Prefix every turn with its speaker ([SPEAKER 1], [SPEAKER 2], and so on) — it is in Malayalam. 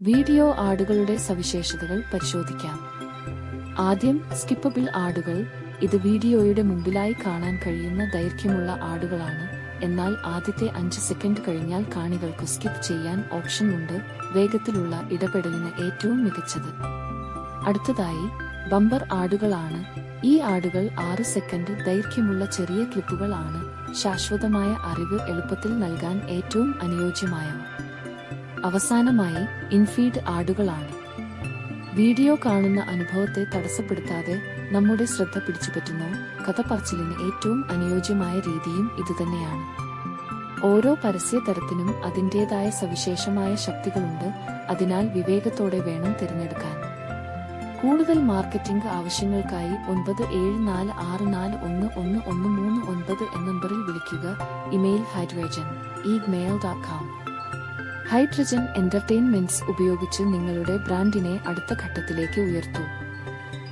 [SPEAKER 1] വീഡിയോ ആടുകളുടെ സവിശേഷതകൾ പരിശോധിക്കാം. ആദ്യം സ്കിപ്പബിൾ ആടുകൾ ഇത് വീഡിയോയുടെ മുമ്പിലായി കാണാൻ കഴിയുന്ന ദൈർഘ്യമുള്ള ആടുകളാണ്. എന്നാൽ ആദ്യത്തെ അഞ്ച് സെക്കൻഡ് കഴിഞ്ഞാൽ കാണികൾക്ക് സ്കിപ്പ് ചെയ്യാൻ ഓപ്ഷൻ ഉണ്ട്. വേഗത്തിലുള്ള ഇടപെടലിന് ഏറ്റവും മികച്ചത്. അടുത്തതായി ബമ്പർ ആടുകളാണ്. ഈ ആടുകൾ ആറ് സെക്കൻഡ് ദൈർഘ്യമുള്ള ചെറിയ ക്ലിപ്പുകളാണ്. ശാശ്വതമായ അറിവ് എളുപ്പത്തിൽ നൽകാൻ ഏറ്റവും അനുയോജ്യമായവ. അവസാനമായി ഇൻഫീഡ് ആടുകളാണ്. വീഡിയോ കാണുന്ന അനുഭവത്തെ തടസ്സപ്പെടുത്താതെ നമ്മുടെ ശ്രദ്ധ പിടിച്ചുപറ്റുന്ന കഥ പറച്ചിലിന് ഏറ്റവും അനുയോജ്യമായ രീതിയും ഇതുതന്നെയാണ് ഓരോ പരസ്യ തരത്തിനും അതിന്റെതായ സവിശേഷമായ ശക്തികളുണ്ട്. അതിനാൽ വിവേകത്തോടെ വേണം തിരഞ്ഞെടുക്കാൻ. കൂടുതൽ മാർക്കറ്റിംഗ് ആവശ്യങ്ങൾക്കായി ഒൻപത് ഏഴ് നാല് ആറ് നാല് ഒന്ന് ഒന്ന് ഒന്ന് മൂന്ന് ഒൻപത് എന്ന നമ്പറിൽ വിളിക്കുക. Email hydrogen email dot com hydrogen entertainments ഉപയോഗിച്ച് നിങ്ങളുടെ ബ്രാൻഡിനെ അടുത്ത ഘട്ടത്തിലേക്ക് ഉയർത്തൂ.